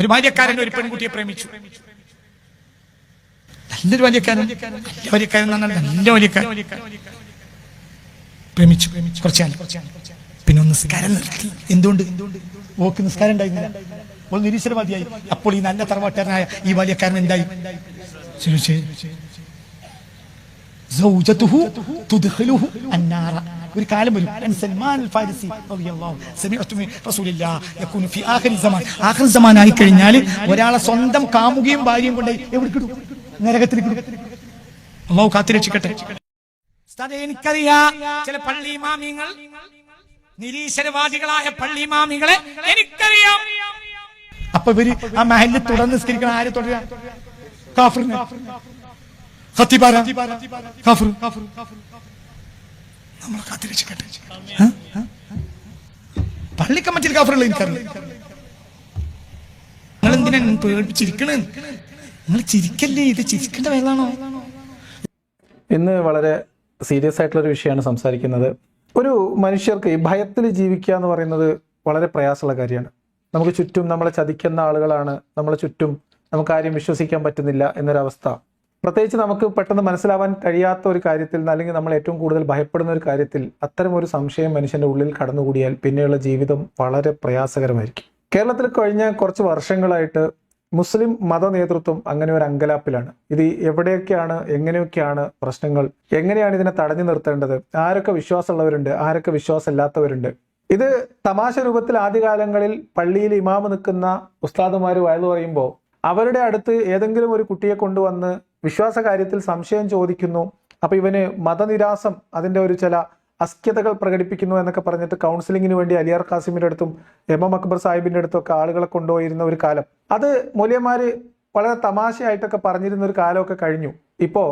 ഒരു ബാല്യക്കാരൻ ഒരു പെൺകുട്ടിയെ പ്രേമിച്ചു. നല്ലൊരു ബാല്യക്കാരൻ നല്ല ബാല്യക്കാരൻ നല്ല ബാല്യക്കാരൻ പ്രേമിച്ചു പ്രേമിച്ചു. കുറച്ചാൽ പിന്നെ ഒന്ന് നിസ്കാരം നിർത്തി. എന്തുകൊണ്ട്? ഓക്ക് നിസ്കാരം ഉണ്ടായിരുന്നില്ല. ഓൾ നിരീശ്വരവാദിയായി. അപ്പോൾ ഈ നല്ല തറവാട്ടുകാരനായ ഈ ബാല്യക്കാരൻ എന്തായി? ശരി ശരി ഒരു കാലം വരും. സൽമാൻ അൽ ഫാരിസി ഫി ആഖിർ സമാൻ ആഖിർ സമാൻ ആയി കഴിഞ്ഞാൽ ഒരാളെ സ്വന്തം കാമുകയും ഭാര്യയും കൊണ്ട് എവിടെ കിടും നരകത്തിൽ അള്ളാഹു കാത്തിരക്ഷിക്കട്ടെ എനിക്കറിയാം ചില പള്ളി മാമിങ്ങൾ നിരീശ്വരവാദികളായ പള്ളി മാമികളെ എനിക്കറിയാം. അപ്പൊ ഇവർ ആ മഹലിൽ തുടർന്ന് നിസ്കരിക്കണം. ആരെ കാഫിറിനെ. നമ്മളെ കാത്തിരക്ഷിക്കട്ടെ ആ? ആ? പള്ളി കമ്മിറ്റിയിൽ കാഫറുള്ള എനിക്കറിയില്ല നിങ്ങൾ എന്തിനാ പേടിച്ചിരിക്കണേ നിങ്ങൾ ചിരിക്കല്ലേ? ഇത് ചിരിക്കേണ്ട വേളാണോ ഇന്ന് വളരെ സീരിയസ് ആയിട്ടുള്ള ഒരു വിഷയമാണ് സംസാരിക്കുന്നത്. ഒരു മനുഷ്യർക്ക് ഈ ഭയത്തിൽ ജീവിക്കുക എന്ന് പറയുന്നത് വളരെ പ്രയാസമുള്ള കാര്യമാണ്. നമുക്ക് ചുറ്റും നമ്മളെ ചതിക്കുന്ന ആളുകളാണ്. നമ്മളെ ചുറ്റും നമുക്ക് ആരും വിശ്വസിക്കാൻ പറ്റുന്നില്ല എന്നൊരവസ്ഥ. പ്രത്യേകിച്ച് നമുക്ക് പെട്ടെന്ന് മനസ്സിലാവാൻ കഴിയാത്ത ഒരു കാര്യത്തിൽ അല്ലെങ്കിൽ നമ്മൾ ഏറ്റവും കൂടുതൽ ഭയപ്പെടുന്ന ഒരു കാര്യത്തിൽ അത്തരം ഒരു സംശയം മനുഷ്യന്റെ ഉള്ളിൽ കടന്നുകൂടിയാൽ പിന്നെയുള്ള ജീവിതം വളരെ പ്രയാസകരമായിരിക്കും. കേരളത്തിൽ കഴിഞ്ഞ കുറച്ച് വർഷങ്ങളായിട്ട് മുസ്ലിം മത നേതൃത്വം അങ്ങനെ ഒരു അങ്കലാപ്പിലാണ്. ഇത് എവിടെയൊക്കെയാണ് എങ്ങനെയൊക്കെയാണ് പ്രശ്നങ്ങൾ എങ്ങനെയാണ് ഇതിനെ തടഞ്ഞു നിർത്തേണ്ടത് ആരൊക്കെ വിശ്വാസമുള്ളവരുണ്ട് ആരൊക്കെ വിശ്വാസമില്ലാത്തവരുണ്ട്. ഇത് തമാശ രൂപത്തിൽ ആദ്യകാലങ്ങളിൽ പള്ളിയിൽ ഇമാമ് നിൽക്കുന്ന ഉസ്താദുമാർ വയലു പറയുമ്പോൾ അവരുടെ അടുത്ത് ഏതെങ്കിലും ഒരു കുട്ടിയെ കൊണ്ടുവന്ന് വിശ്വാസ കാര്യത്തിൽ സംശയം ചോദിക്കുന്നു. അപ്പോൾ ഇവന് മതനിരാസം അതിന്റെ ഒരു ചില അസ്ക്യതകൾ പ്രകടിപ്പിക്കുന്നു എന്നൊക്കെ പറഞ്ഞിട്ട് കൗൺസിലിങ്ങിന് വേണ്ടി അലിയാർ ഖാസിമിന്റെ അടുത്തും എം എം അക്ബർ സാഹിബിന്റെ അടുത്തും ഒക്കെ ആളുകളെ കൊണ്ടുപോയിരുന്ന ഒരു കാലം. അത് മൂല്യന്മാര് വളരെ തമാശയായിട്ടൊക്കെ പറഞ്ഞിരുന്ന ഒരു കാലമൊക്കെ കഴിഞ്ഞു. ഇപ്പോ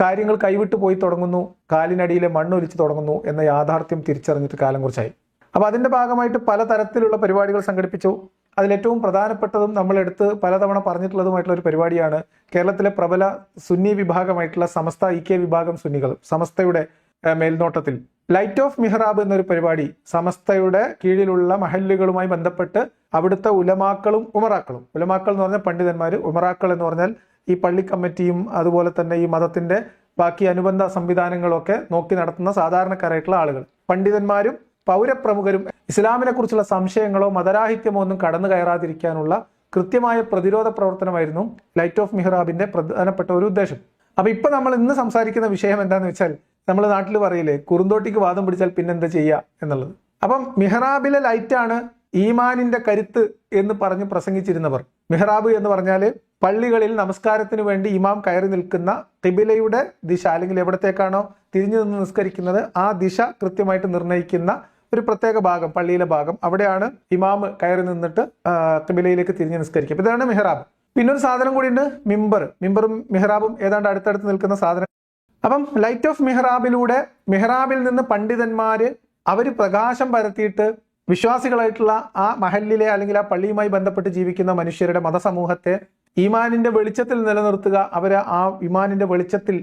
കാര്യങ്ങൾ കൈവിട്ടു പോയി തുടങ്ങുന്നു. കാലിനടിയിലെ മണ്ണൊലിച്ചു തുടങ്ങുന്നു എന്ന യാഥാർത്ഥ്യം തിരിച്ചറിഞ്ഞിട്ട് കാലം കുറച്ചായി. അപ്പോൾ അതിന്റെ ഭാഗമായിട്ട് പലതരത്തിലുള്ള പരിപാടികൾ സംഘടിപ്പിച്ചു. അതിലേറ്റവും പ്രധാനപ്പെട്ടതും നമ്മളെടുത്ത് പലതവണ പറഞ്ഞിട്ടുള്ളതുമായിട്ടുള്ള ഒരു പരിപാടിയാണ് കേരളത്തിലെ പ്രബല സുന്നി വിഭാഗമായിട്ടുള്ള സമസ്ത ഇ കെ വിഭാഗം സുന്നികൾ സമസ്തയുടെ മേൽനോട്ടത്തിൽ. ലൈറ്റ് ഓഫ് മിഹ്റാബ് എന്നൊരു പരിപാടി സമസ്തയുടെ കീഴിലുള്ള മഹല്ലുകളുമായി ബന്ധപ്പെട്ട് അവിടുത്തെ ഉലമാക്കളും ഉമറാക്കളും. ഉലമാക്കൾ എന്ന് പറഞ്ഞാൽ പണ്ഡിതന്മാർ ഉമറാക്കൾ എന്ന് പറഞ്ഞാൽ ഈ പള്ളി കമ്മിറ്റിയും അതുപോലെ തന്നെ ഈ മതത്തിന്റെ ബാക്കി അനുബന്ധ സംവിധാനങ്ങളൊക്കെ നോക്കി നടത്തുന്ന സാധാരണക്കാരായിട്ടുള്ള ആളുകൾ. പണ്ഡിതന്മാരും പൗരപ്രമുഖരും ഇസ്ലാമിനെ കുറിച്ചുള്ള സംശയങ്ങളോ മതരാഹിത്യമോ ഒന്നും കടന്നു കയറാതിരിക്കാനുള്ള കൃത്യമായ പ്രതിരോധ പ്രവർത്തനമായിരുന്നു ലൈറ്റ് ഓഫ് മിഹ്റാബിന്റെ പ്രധാനപ്പെട്ട ഒരു ഉദ്ദേശം. അപ്പൊ ഇപ്പൊ നമ്മൾ ഇന്ന് സംസാരിക്കുന്ന വിഷയം എന്താന്ന് വെച്ചാൽ നമ്മൾ നാട്ടിൽ പറയില്ലേ കുറുന്തോട്ടിക്ക് വാദം പിടിച്ചാൽ പിന്നെന്താ ചെയ്യുക എന്നുള്ളത്. അപ്പം മിഹ്റാബിലെ ലൈറ്റാണ് ഈമാനിന്റെ കരുത്ത് എന്ന് പറഞ്ഞ് പ്രസംഗിച്ചിരുന്നവർ. മിഹ്റാബ് എന്ന് പറഞ്ഞാൽ പള്ളികളിൽ നമസ്കാരത്തിന് വേണ്ടി ഇമാം കയറി നിൽക്കുന്ന തിബിലയുടെ ദിശ അല്ലെങ്കിൽ എവിടത്തേക്കാണോ തിരിഞ്ഞു നിന്ന് നിസ്കരിക്കുന്നത് ആ ദിശ കൃത്യമായിട്ട് നിർണയിക്കുന്ന ഒരു പ്രത്യേക ഭാഗം പള്ളിയിലെ ഭാഗം അവിടെയാണ് ഇമാമ് കയറി നിന്നിട്ട് കബിലയിലേക്ക് തിരിഞ്ഞ് നിസ്കരിക്കുക. ഇതാണ് മെഹ്റാബ്. ഒരു സാധനം കൂടിയുണ്ട് മിമ്പർ. മിമ്പറും മെഹ്റാബും ഏതാണ്ട് അടുത്തടുത്ത് നിൽക്കുന്ന സാധനം. അപ്പം ലൈറ്റ് ഓഫ് മെഹ്റാബിലൂടെ മെഹ്റാബിൽ നിന്ന് പണ്ഡിതന്മാര് അവർ പ്രകാശം പരത്തിയിട്ട് വിശ്വാസികളായിട്ടുള്ള ആ മഹലിലെ അല്ലെങ്കിൽ ആ പള്ളിയുമായി ബന്ധപ്പെട്ട് ജീവിക്കുന്ന മനുഷ്യരുടെ മതസമൂഹത്തെ ഈമാനിന്റെ വെളിച്ചത്തിൽ നിലനിർത്തുക അവരെ ആ ഇമാനിന്റെ വെളിച്ചത്തിൽ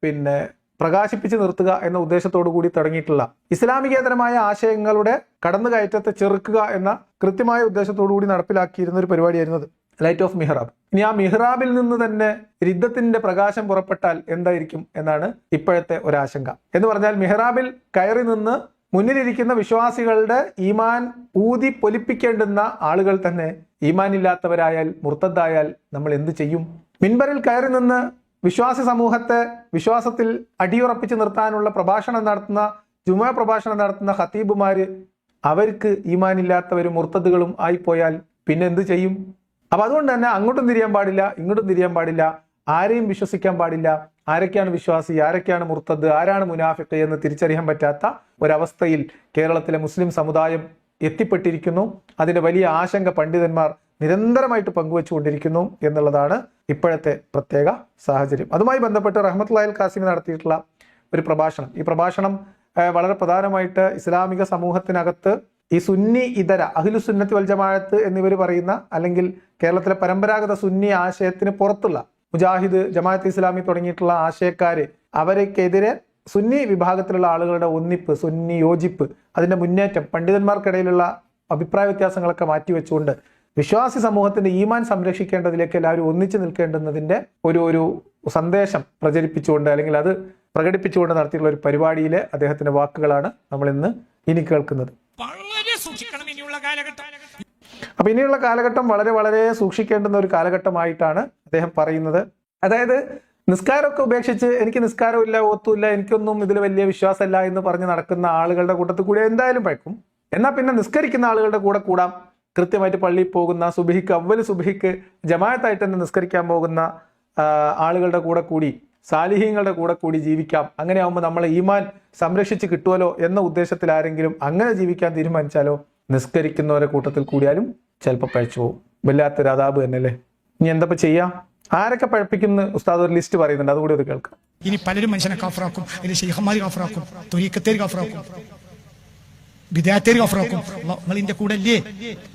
പിന്നെ പ്രകാശിപ്പിച്ച് നിർത്തുക എന്ന ഉദ്ദേശത്തോടു കൂടി തുടങ്ങിയിട്ടുള്ള ഇസ്ലാമികേതരമായ ആശയങ്ങളുടെ കടന്നുകയറ്റത്തെ ചെറുക്കുക എന്ന കൃത്യമായ ഉദ്ദേശത്തോടു കൂടി നടപ്പിലാക്കിയിരുന്ന ഒരു പരിപാടിയായിരുന്നത് ലൈറ്റ് ഓഫ് മിഹ്റാബ് ഇനി ആ മിഹ്റാബിൽ നിന്ന് തന്നെ രിദ്ധത്തിന്റെ പ്രകാശം പുറപ്പെട്ടാൽ എന്തായിരിക്കും എന്നാണ് ഇപ്പോഴത്തെ ഒരാശങ്ക. എന്ന് പറഞ്ഞാൽ മിഹ്റാബിൽ കയറി നിന്ന് മുന്നിലിരിക്കുന്ന വിശ്വാസികളുടെ ഈമാൻ ഊതി പൊലിപ്പിക്കേണ്ടുന്ന ആളുകൾ തന്നെ ഈമാൻ ഇല്ലാത്തവരായാൽ മുർത്തദ്ദായാൽ നമ്മൾ എന്ത് ചെയ്യും? മിൻബറിൽ കയറി നിന്ന് വിശ്വാസി സമൂഹത്തെ വിശ്വാസത്തിൽ അടിയുറപ്പിച്ച് നിർത്താനുള്ള പ്രഭാഷണം നടത്തുന്ന ജുമ പ്രഭാഷണം നടത്തുന്ന ഹത്തീബുമാർ അവർക്ക് ഈമാനില്ലാത്തവരും മുർത്തതുകളും ആയിപ്പോയാൽ പിന്നെ എന്ത് ചെയ്യും? അപ്പൊ അതുകൊണ്ട് തന്നെ അങ്ങോട്ടും തിരിയാൻ പാടില്ല ഇങ്ങോട്ടും തിരിയാൻ പാടില്ല ആരെയും വിശ്വസിക്കാൻ പാടില്ല ആരൊക്കെയാണ് വിശ്വാസി ആരൊക്കെയാണ് മുർത്തത് ആരാണ് മുനാഫിക്ക് എന്ന് തിരിച്ചറിയാൻ പറ്റാത്ത ഒരവസ്ഥയിൽ കേരളത്തിലെ മുസ്ലിം സമുദായം എത്തിപ്പെട്ടിരിക്കുന്നു. അതിന്റെ വലിയ ആശങ്ക പണ്ഡിതന്മാർ നിരന്തരമായിട്ട് പങ്കുവെച്ചുകൊണ്ടിരിക്കുന്നു എന്നുള്ളതാണ് ഇപ്പോഴത്തെ പ്രത്യേക സാഹചര്യം. അതുമായി ബന്ധപ്പെട്ട് റഹ്മത്തുല്ലാഹിൽ കാസിമി നടത്തിയിട്ടുള്ള ഒരു പ്രഭാഷണം. ഈ പ്രഭാഷണം വളരെ പ്രധാനമായിട്ട് ഇസ്ലാമിക സമൂഹത്തിനകത്ത് ഈ സുന്നി ഇതര അഖിലു സുന്നത്തി വൽജമാഴത്ത് എന്നിവർ പറയുന്ന അല്ലെങ്കിൽ കേരളത്തിലെ പരമ്പരാഗത സുന്നി ആശയത്തിന് പുറത്തുള്ള മുജാഹിദ് ജമാഅത്ത് ഇസ്ലാമി തുടങ്ങിയിട്ടുള്ള ആശയക്കാര് അവരക്കെതിരെ സുന്നി വിഭാഗത്തിലുള്ള ആളുകളുടെ ഒന്നിപ്പ് സുന്നി യോജിപ്പ് അതിന്റെ മുന്നേറ്റം പണ്ഡിതന്മാർക്കിടയിലുള്ള അഭിപ്രായ വ്യത്യാസങ്ങളൊക്കെ മാറ്റിവെച്ചുകൊണ്ട് വിശ്വാസി സമൂഹത്തിന്റെ ഈമാൻ സംരക്ഷിക്കേണ്ടതിലേക്ക് എല്ലാവരും ഒന്നിച്ചു നിൽക്കേണ്ടുന്നതിന്റെ ഒരു ഒരു സന്ദേശം പ്രചരിപ്പിച്ചുകൊണ്ട് അല്ലെങ്കിൽ അത് പ്രകടിപ്പിച്ചുകൊണ്ട് നടത്തിയിട്ടുള്ള ഒരു പരിപാടിയിലെ അദ്ദേഹത്തിന്റെ വാക്കുകളാണ് നമ്മൾ ഇന്ന് ഇനി കേൾക്കുന്നത്. വളരെ സൂക്ഷിക്കണം ഇനിയുള്ള കാലഘട്ടം. അപ്പൊ ഇനിയുള്ള കാലഘട്ടം വളരെ വളരെ സൂക്ഷിക്കേണ്ടുന്ന ഒരു കാലഘട്ടമായിട്ടാണ് അദ്ദേഹം പറയുന്നത്. അതായത് നിസ്കാരമൊക്കെ ഉപേക്ഷിച്ച് എനിക്ക് നിസ്കാരമില്ല ഒത്തുമില്ല എനിക്കൊന്നും ഇതിൽ വലിയ വിശ്വാസമില്ല എന്ന് പറഞ്ഞ് നടക്കുന്ന ആളുകളുടെ കൂട്ടത്തിൽ കൂടി എന്തായാലും പഴക്കും. എന്നാൽ പിന്നെ നിസ്കരിക്കുന്ന ആളുകളുടെ കൂടെ കൂടാം. കൃത്യമായിട്ട് പള്ളിയിൽ പോകുന്ന സുബഹിക്ക് അവൽ സുബഹിക്ക് ജമായത്തായിട്ട് തന്നെ നിസ്കരിക്കാൻ പോകുന്ന ആളുകളുടെ കൂടെ കൂടി സാലിഹ്യങ്ങളുടെ കൂടെ കൂടി ജീവിക്കാം. അങ്ങനെ ആകുമ്പോൾ നമ്മളെ ഈമാൻ സംരക്ഷിച്ച് കിട്ടുമല്ലോ എന്ന ഉദ്ദേശത്തിൽ ആരെങ്കിലും അങ്ങനെ ജീവിക്കാൻ തീരുമാനിച്ചാലോ നിസ്കരിക്കുന്നവരെ കൂട്ടത്തിൽ കൂടിയാലും ചിലപ്പോൾ പഴച്ചു പോകും. വല്ലാത്തൊരു അതാബ് തന്നെയല്ലേ? ഇനി എന്താ ഇപ്പൊ ചെയ്യാം? ആരൊക്കെ പഴപ്പിക്കുന്ന ഉസ്താദ് ഒരു ലിസ്റ്റ് പറയുന്നുണ്ട്. അതുകൂടി ഒന്ന് കേൾക്കാം. ഇനി പലരും മനുഷ്യനെ കാഫറാക്കും. ഇനി ഷെയ്ഖന്മാര് കാഫറാക്കും. തൊരീക്കത്തേര് കാഫറാക്കും. വിദ്യാർത്ഥികൾ കാഫറാക്കും നിങ്ങൾ ഇതിന്റെ കൂടെ അല്ലേ